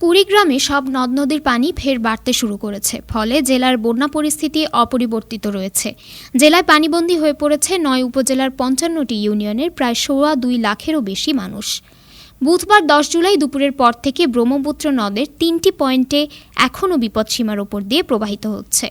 কুড়িগ্রামে সব নদ নদীর পানি ফের বাড়তে শুরু করেছে, ফলে জেলার বন্যা পরিস্থিতি অপরিবর্তিত রয়েছে। জেলায় পানিবন্দী হয়ে পড়েছে নয় উপজেলার পঞ্চান্নটি ইউনিয়নের প্রায় সোয়া দুই লাখেরও বেশি মানুষ। বুধবার দশ জুলাই দুপুরের পর থেকে ব্রহ্মপুত্র নদের তিনটি পয়েন্টে এখনও বিপদসীমার ওপর দিয়ে প্রবাহিত হচ্ছে।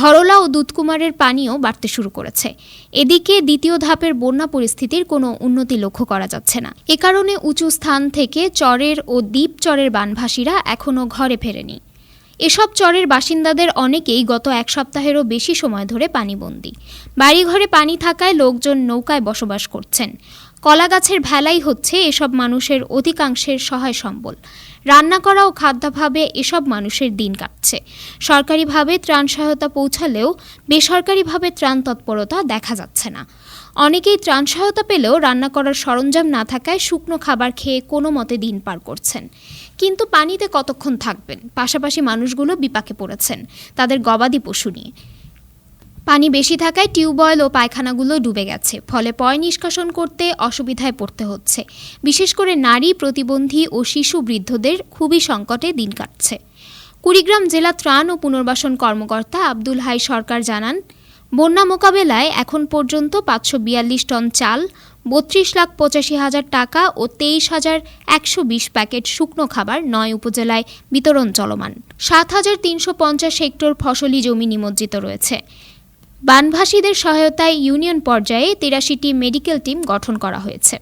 ধরলা ও দুধকুমারের পানিও বাড়তে শুরু করেছে। এদিকে দ্বিতীয় ধাপের বন্যা পরিস্থিতির কোনো উন্নতি লক্ষ্য করা যাচ্ছে না। এ কারণে উঁচু স্থান থেকে চরের ও দ্বীপ চরের বানভাসীরা এখনও ঘরে ফেরেনি। এসব চরের বাসিন্দাদের অনেকেই গত এক সপ্তাহেরও বেশি সময় ধরে পানিবন্দী। বাড়িঘরে পানি থাকায় লোকজন নৌকায় বসবাস করছেন। কলাগাছের ভেলাই হচ্ছে এসব মানুষের অধিকাংশের সহায় সম্বল। রান্না করা ও খাদ্যাভাবে এসব মানুষের দিন কাটছে। সরকারিভাবে ত্রাণ সহায়তা পৌঁছালেও বেসরকারিভাবে ত্রাণ তৎপরতা দেখা যাচ্ছে না। অনেকেই ত্রাণ সহায়তা পেলেও রান্না করার সরঞ্জাম না থাকায় শুকনো খাবার খেয়ে কোনো মতে দিন পার করছেন। কিন্তু পানিতে কতক্ষণ থাকবেন? পাশাপাশি মানুষগুলো বিপাকে পড়েছেন। তাদের গবাদি পশু নিয়ে। পানি বেশি থাকায় টিউবওয়েল ও পায়খানাগুলো ডুবে গেছে, ফলে পয় নিষ্কাশন করতে অসুবিধায় পড়তে হচ্ছে। বিশেষ করে নারী, প্রতিবন্ধী ও শিশু বৃদ্ধদের খুবই সংকটে দিন কাটছে। কুড়িগ্রাম জেলা ত্রাণ ও পুনর্বাসন কর্মকর্তা আব্দুল হাই সরকার জানান, বন্যা মোকাবেলায় এখন পর্যন্ত পাঁচশো বিয়াল্লিশ টন চাল, বত্রিশ লাখ পঁচাশি হাজার টাকা ও তেইশ হাজার একশো বিশ প্যাকেট শুকনো খাবার নয় উপজেলায় বিতরণ চলমান। সাত হাজার তিনশো পঞ্চাশ হেক্টর ফসলি জমি নিমজ্জিত রয়েছে। বানভাসীদের সহায়তায় ইউনিয়ন পর্যায়ে তিরাশিটি মেডিকেল টিম গঠন করা হয়েছে।